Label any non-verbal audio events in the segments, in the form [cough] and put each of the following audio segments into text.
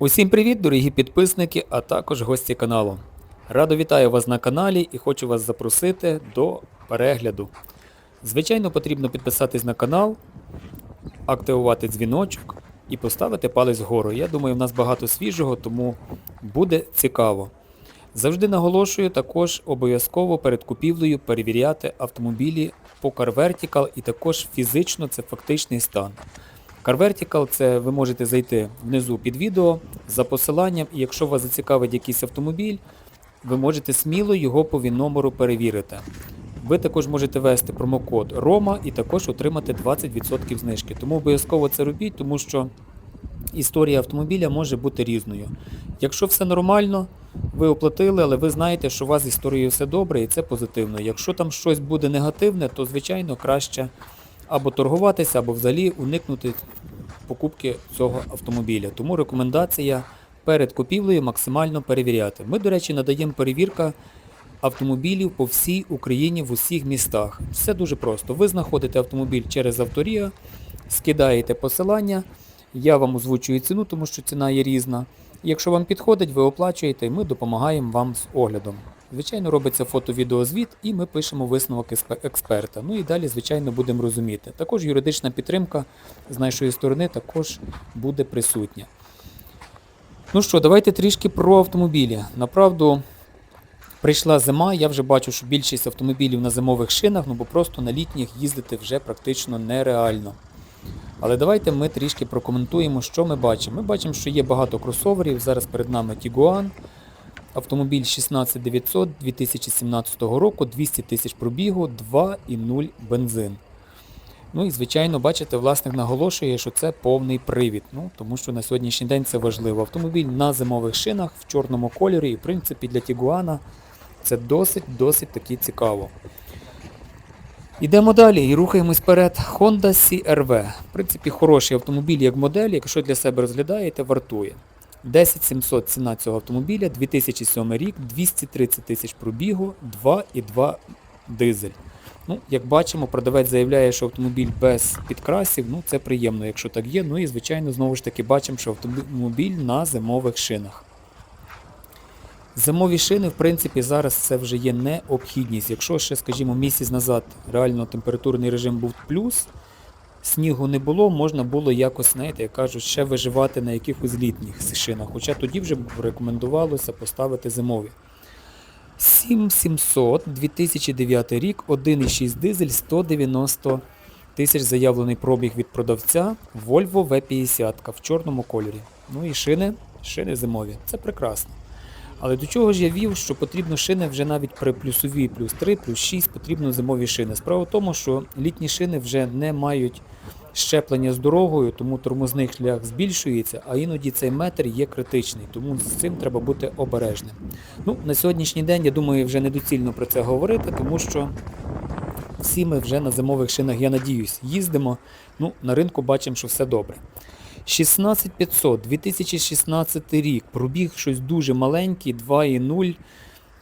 Усім привіт, дорогі підписники, а також гості каналу. Радо вітаю вас на каналі і хочу вас запросити до перегляду. Звичайно, потрібно підписатись на канал, активувати дзвіночок і поставити палець вгору. Я думаю, в нас багато свіжого, тому буде цікаво. Завжди наголошую також обов'язково перед купівлею перевіряти автомобілі по Car Vertical і також фізично це фактичний стан. Car Vertical це ви можете зайти внизу під відео за посиланням, і якщо вас зацікавить якийсь автомобіль, ви можете сміло його по ВІН-номеру перевірити. Ви також можете ввести промокод ROMA і також отримати 20% знижки. Тому обов'язково це робіть, тому що історія автомобіля може бути різною. Якщо все нормально, ви оплатили, але ви знаєте, що у вас з історією все добре і це позитивно. Якщо там щось буде негативне, то звичайно краще або торгуватися, або взагалі уникнути покупки цього автомобіля. Тому рекомендація перед купівлею максимально перевіряти. Ми, до речі, надаємо перевірка автомобілів по всій Україні в усіх містах. Все дуже просто. Ви знаходите автомобіль через авторія, скидаєте посилання, я вам озвучую ціну, тому що ціна є різна. Якщо вам підходить, ви оплачуєте і ми допомагаємо вам з оглядом. Звичайно, робиться фото-відеозвіт і ми пишемо висновок експерта. Ну і далі, звичайно, будемо розуміти. Також юридична підтримка з нашої сторони також буде присутня. Ну що, давайте трішки про автомобілі. Направду, прийшла зима, я вже бачу, що більшість автомобілів на зимових шинах, ну бо просто на літніх їздити вже практично нереально. Але давайте ми трішки прокоментуємо, що ми бачимо. Ми бачимо, що є багато кросоверів. Зараз перед нами Tiguan, автомобіль 16900 2017 року, 200 тисяч пробігу, 2,0 бензин. Ну і звичайно, бачите, власник наголошує, що це повний привід. Ну, тому що на сьогоднішній день це важливо. Автомобіль на зимових шинах в чорному кольорі, і в принципі для Тігуана це досить-досить таки цікаво. Ідемо далі і рухаємось вперед. Honda CR-V. В принципі, хороший автомобіль як модель, якщо для себе розглядаєте, вартує. 10700 ціна цього автомобіля, 2007 рік, 230 тисяч пробігу, 2,2 дизель. Ну, як бачимо, продавець заявляє, що автомобіль без підкрасів, ну це приємно, якщо так є. Ну і звичайно, знову ж таки бачимо, що автомобіль на зимових шинах. Зимові шини, в принципі, зараз це вже є необхідність. Якщо ще, скажімо, місяць назад реально температурний режим був плюс, снігу не було, можна було якось, знаєте, як кажуть, ще виживати на якихось літніх шинах. Хоча тоді вже рекомендувалося поставити зимові. 7700, 2009 рік, 1,6 дизель, 190 тисяч заявлений пробіг від продавця, Volvo V50 в чорному кольорі. Ну і шини, шини зимові. Це прекрасно. Але до чого ж я вів, що потрібно шини вже навіть при плюсовій плюс 3, плюс 6 потрібно зимові шини. Справа в тому, що літні шини вже не мають щеплення з дорогою, тому тормозний шлях збільшується, а іноді цей метр є критичний, тому з цим треба бути обережним. Ну, на сьогоднішній день, я думаю, вже недоцільно про це говорити, тому що всі ми вже на зимових шинах, я надіюсь, їздимо. Ну, на ринку бачимо, що все добре. 16500, 2016 рік, пробіг щось дуже маленький, 2,0,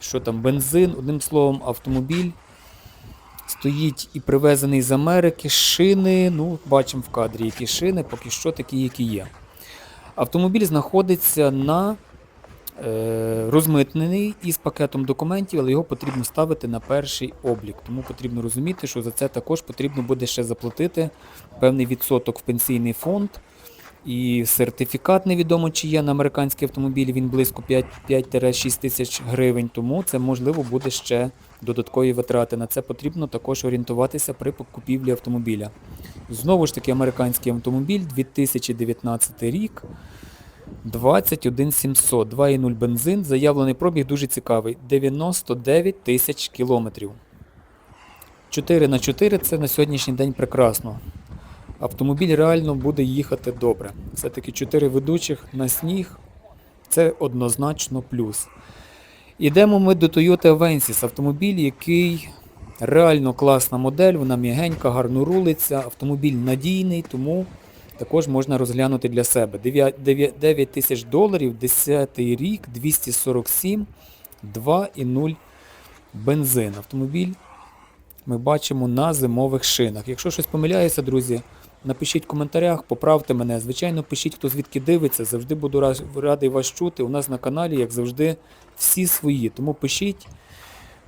що там, бензин, одним словом, автомобіль. Стоїть і привезений з Америки, шини, ну, бачимо в кадрі, які шини, поки що такі, які є. Автомобіль знаходиться на е, розмитнений із пакетом документів, але його потрібно ставити на перший облік. Тому потрібно розуміти, що за це також потрібно буде ще заплатити певний відсоток в пенсійний фонд. І сертифікат невідомо чи є на американський автомобіль, він близько 5-6 тисяч гривень, тому це можливо буде ще додаткові витрати. На це потрібно також орієнтуватися при купівлі автомобіля. Знову ж таки, американський автомобіль 2019 рік. 21700, 2,0 бензин, заявлений пробіг дуже цікавий. 99 тисяч кілометрів. 4 на 4 це на сьогоднішній день прекрасно. Автомобіль реально буде їхати добре. Все-таки 4 ведучих на сніг це однозначно плюс. Ідемо ми до Toyota Avensis, автомобіль, який реально класна модель, вона м'ягенька, гарно рулиться, автомобіль надійний, тому також можна розглянути для себе. 9 тисяч доларів, 10 рік, 247, 2,0 бензин. Автомобіль ми бачимо на зимових шинах. Якщо щось помиляється, друзі, напишіть в коментарях, поправте мене. Звичайно, пишіть, хто звідки дивиться. Завжди буду радий вас чути. У нас на каналі, як завжди, всі свої. Тому пишіть.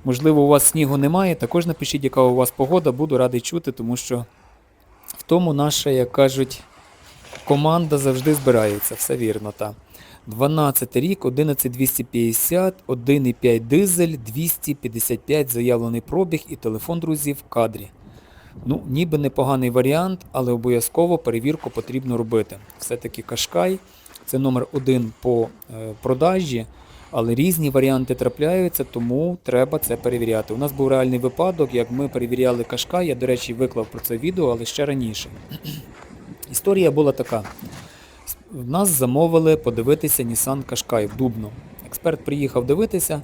Можливо, у вас снігу немає. Також напишіть, яка у вас погода. Буду радий чути, тому що в тому наша, як кажуть, команда завжди збирається. Все вірно, так. 12 рік, 11250, 1,5 дизель, 255 заявлений пробіг і телефон, друзі, в кадрі. Ну, ніби непоганий варіант, але обов'язково перевірку потрібно робити. Все-таки Кашкай це номер один по е, продажі, але різні варіанти трапляються, тому треба це перевіряти. У нас був реальний випадок, як ми перевіряли Кашкай, я, до речі, виклав про це відео, але ще раніше. [clears throat] Історія була така. В нас замовили подивитися Nissan Qashqai в Дубно. Експерт приїхав дивитися,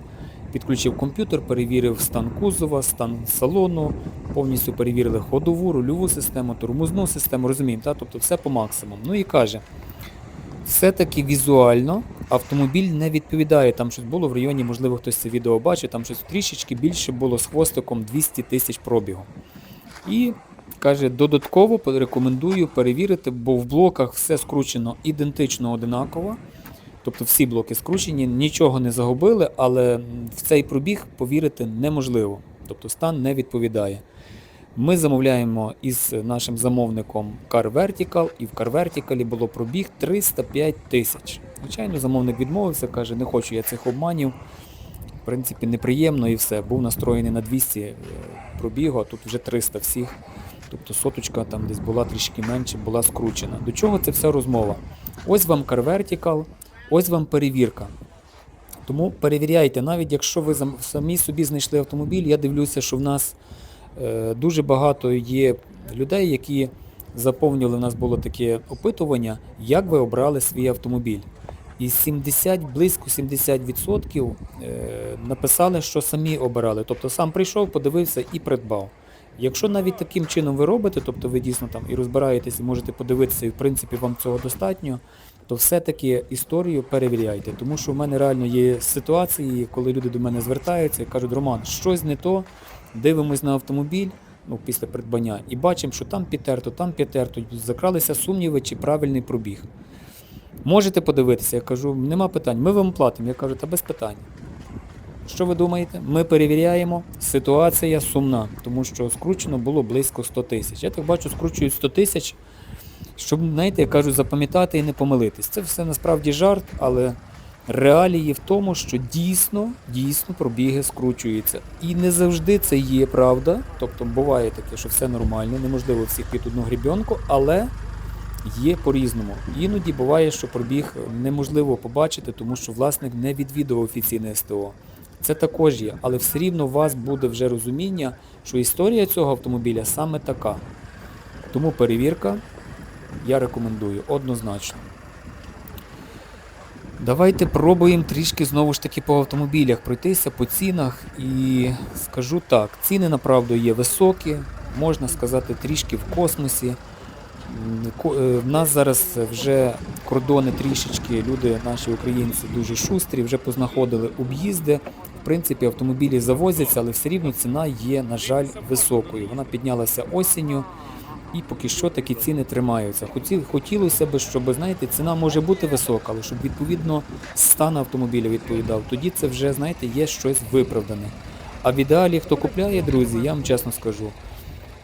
підключив комп'ютер, перевірив стан кузова, стан салону, повністю перевірили ходову, рульову систему, тормозну систему, розуміємо, та? тобто все по максимуму. Ну і каже, все-таки візуально автомобіль не відповідає. Там щось було в районі, можливо, хтось це відео бачив, там щось трішечки більше було з хвостиком 200 тисяч пробігу. І каже, додатково рекомендую перевірити, бо в блоках все скручено ідентично одинаково. Тобто всі блоки скручені, нічого не загубили, але в цей пробіг повірити неможливо. Тобто стан не відповідає. Ми замовляємо із нашим замовником Car Vertical, і в Car Vertical було пробіг 305 тисяч. Звичайно, замовник відмовився, каже, не хочу я цих обманів. В принципі, неприємно і все. Був настроєний на 200 е, пробігу, а тут вже 300 всіх. Тобто соточка там десь була трішки менше, була скручена. До чого це вся розмова? Ось вам Car Vertical, ось вам перевірка. Тому перевіряйте, навіть якщо ви самі собі знайшли автомобіль, я дивлюся, що в нас е, дуже багато є людей, які заповнювали, у нас було таке опитування, як ви обрали свій автомобіль. І 70, близько 70% е, написали, що самі обирали. Тобто сам прийшов, подивився і придбав. Якщо навіть таким чином ви робите, тобто ви дійсно там і розбираєтесь, і можете подивитися, і в принципі вам цього достатньо, то все-таки історію перевіряйте. Тому що в мене реально є ситуації, коли люди до мене звертаються і кажуть, Роман, щось не то, дивимось на автомобіль ну, після придбання і бачимо, що там підтерто, там підтерто, закралися сумніви, чи правильний пробіг. Можете подивитися, я кажу, нема питань, ми вам платимо. Я кажу, та без питань. Що ви думаєте? Ми перевіряємо, ситуація сумна, тому що скручено було близько 100 тисяч. Я так бачу, скручують 100 тисяч, щоб, знаєте, я кажу, запам'ятати і не помилитись. Це все насправді жарт, але реалії в тому, що дійсно, дійсно пробіги скручуються. І не завжди це є правда. Тобто буває таке, що все нормально, неможливо всіх під одну грібінку, але є по-різному. Іноді буває, що пробіг неможливо побачити, тому що власник не відвідував офіційне СТО. Це також є, але все рівно у вас буде вже розуміння, що історія цього автомобіля саме така. Тому перевірка я рекомендую однозначно. Давайте пробуємо трішки знову ж таки по автомобілях пройтися по цінах. І скажу так, ціни направду є високі, можна сказати, трішки в космосі. Е, В нас зараз вже кордони трішечки, люди, наші українці, дуже шустрі, вже познаходили об'їзди. В принципі, автомобілі завозяться, але все рівно ціна є, на жаль, високою. Вона піднялася осінню і поки що такі ціни тримаються. Хоті- Хотілося б, щоб, знаєте, ціна може бути висока, але щоб відповідно стан автомобіля відповідав. Тоді це вже, знаєте, є щось виправдане. А в ідеалі, хто купляє, друзі, я вам чесно скажу,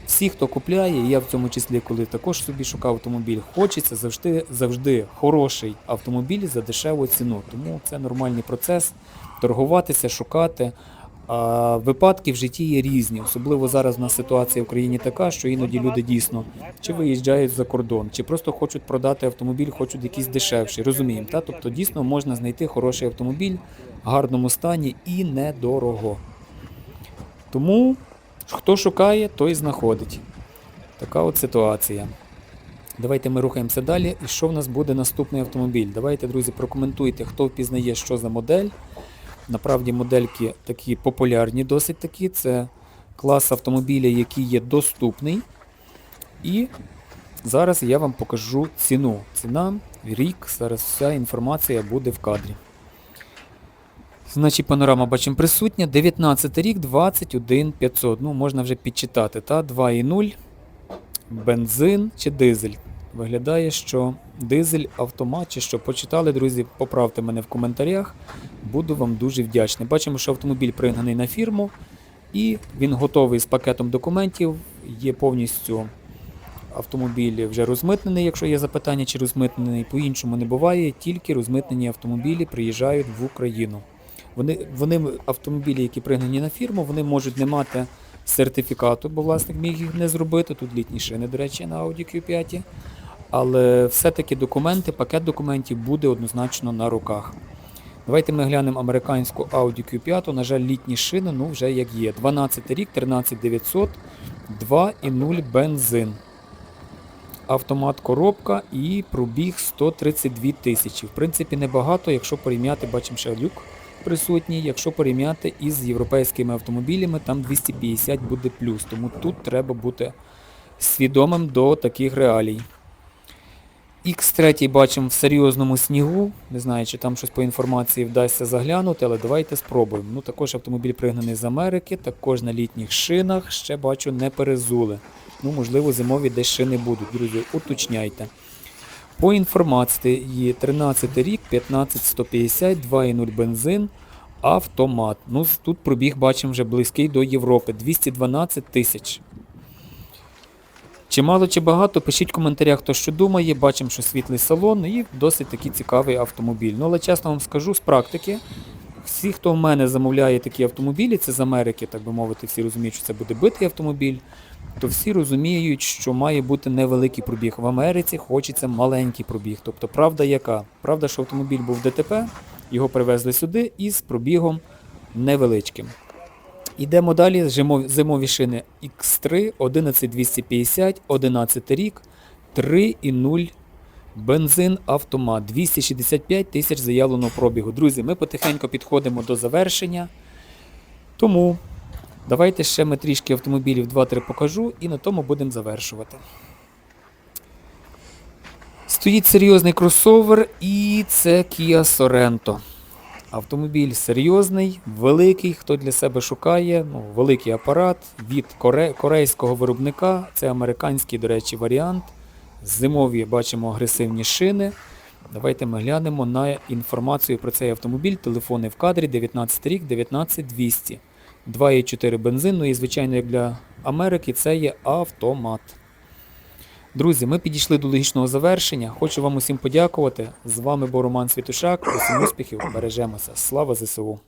всі, хто купляє, я в цьому числі, коли також собі шукав автомобіль, хочеться завжди, завжди хороший автомобіль за дешеву ціну. Тому це нормальний процес торгуватися, шукати. А випадки в житті є різні. Особливо зараз у нас ситуація в країні така, що іноді люди дійсно чи виїжджають за кордон, чи просто хочуть продати автомобіль, хочуть якийсь дешевший. Розуміємо, та? Тобто дійсно можна знайти хороший автомобіль в гарному стані і недорого. Тому хто шукає, той знаходить. Така от ситуація. Давайте ми рухаємося далі. І що в нас буде наступний автомобіль? Давайте, друзі, прокоментуйте, хто впізнає, що за модель. Направді модельки такі популярні, досить такі. Це клас автомобіля, який є доступний. І зараз я вам покажу ціну. Ціна, рік, зараз вся інформація буде в кадрі. Значить, панорама бачимо присутня. 19 рік, 21 500. Ну, можна вже підчитати, та? 2,0. бензин чи дизель. Виглядає, що дизель, автомат чи що. Почитали, друзі, поправте мене в коментарях. Буду вам дуже вдячний. Бачимо, що автомобіль пригнаний на фірму, і він готовий з пакетом документів. Є повністю автомобіль вже розмитнений, якщо є запитання, чи розмитнений. По-іншому не буває, тільки розмитнені автомобілі приїжджають в Україну. Вони, вони автомобілі, які пригнані на фірму, вони можуть не мати сертифікату, бо власник міг їх не зробити. Тут літні шини, до речі, на Audi Q5. Але все-таки документи, пакет документів буде однозначно на руках. Давайте ми глянемо американську Audi Q5. На жаль, літні шини, ну вже як є. 12 рік, 13900, 2,0 бензин. Автомат коробка і пробіг 132 тисячі. В принципі, небагато, якщо порівняти, бачимо ще люк присутній, якщо порівняти із європейськими автомобілями, там 250 буде плюс. Тому тут треба бути свідомим до таких реалій. X3 бачимо в серйозному снігу. Не знаю, чи там щось по інформації вдасться заглянути, але давайте спробуємо. Ну, також автомобіль пригнаний з Америки, також на літніх шинах. Ще бачу, не перезули. Ну, можливо, зимові десь шини будуть. Друзі, уточняйте. По інформації 13 рік, 15150, 2,0 бензин, автомат. Ну, тут пробіг бачимо вже близький до Європи. 212 тисяч. Чи мало, чи багато, пишіть в коментарях, хто що думає. Бачимо, що світлий салон і досить такий цікавий автомобіль. Ну, але чесно вам скажу, з практики, всі, хто в мене замовляє такі автомобілі, це з Америки, так би мовити, всі розуміють, що це буде битий автомобіль, то всі розуміють, що має бути невеликий пробіг. В Америці хочеться маленький пробіг. Тобто, правда яка? Правда, що автомобіль був ДТП, його привезли сюди із пробігом невеличким. Йдемо далі. Зимові шини X3 11250, 11 рік, 3,0 бензин автомат. 265 тисяч заявленого пробігу. Друзі, ми потихеньку підходимо до завершення. Тому давайте ще ми трішки автомобілів 2-3 покажу і на тому будемо завершувати. Стоїть серйозний кросовер і це Kia Sorento. Автомобіль серйозний, великий, хто для себе шукає, ну, великий апарат від коре... корейського виробника. Це американський, до речі, варіант. Зимові бачимо агресивні шини. Давайте ми глянемо на інформацію про цей автомобіль. Телефони в кадрі 19 рік, 19200. 2,4 бензин, ну і звичайно, як для Америки, це є автомат. Друзі, ми підійшли до логічного завершення. Хочу вам усім подякувати. З вами був Роман Світушак. Усім успіхів, бережемося. Слава ЗСУ!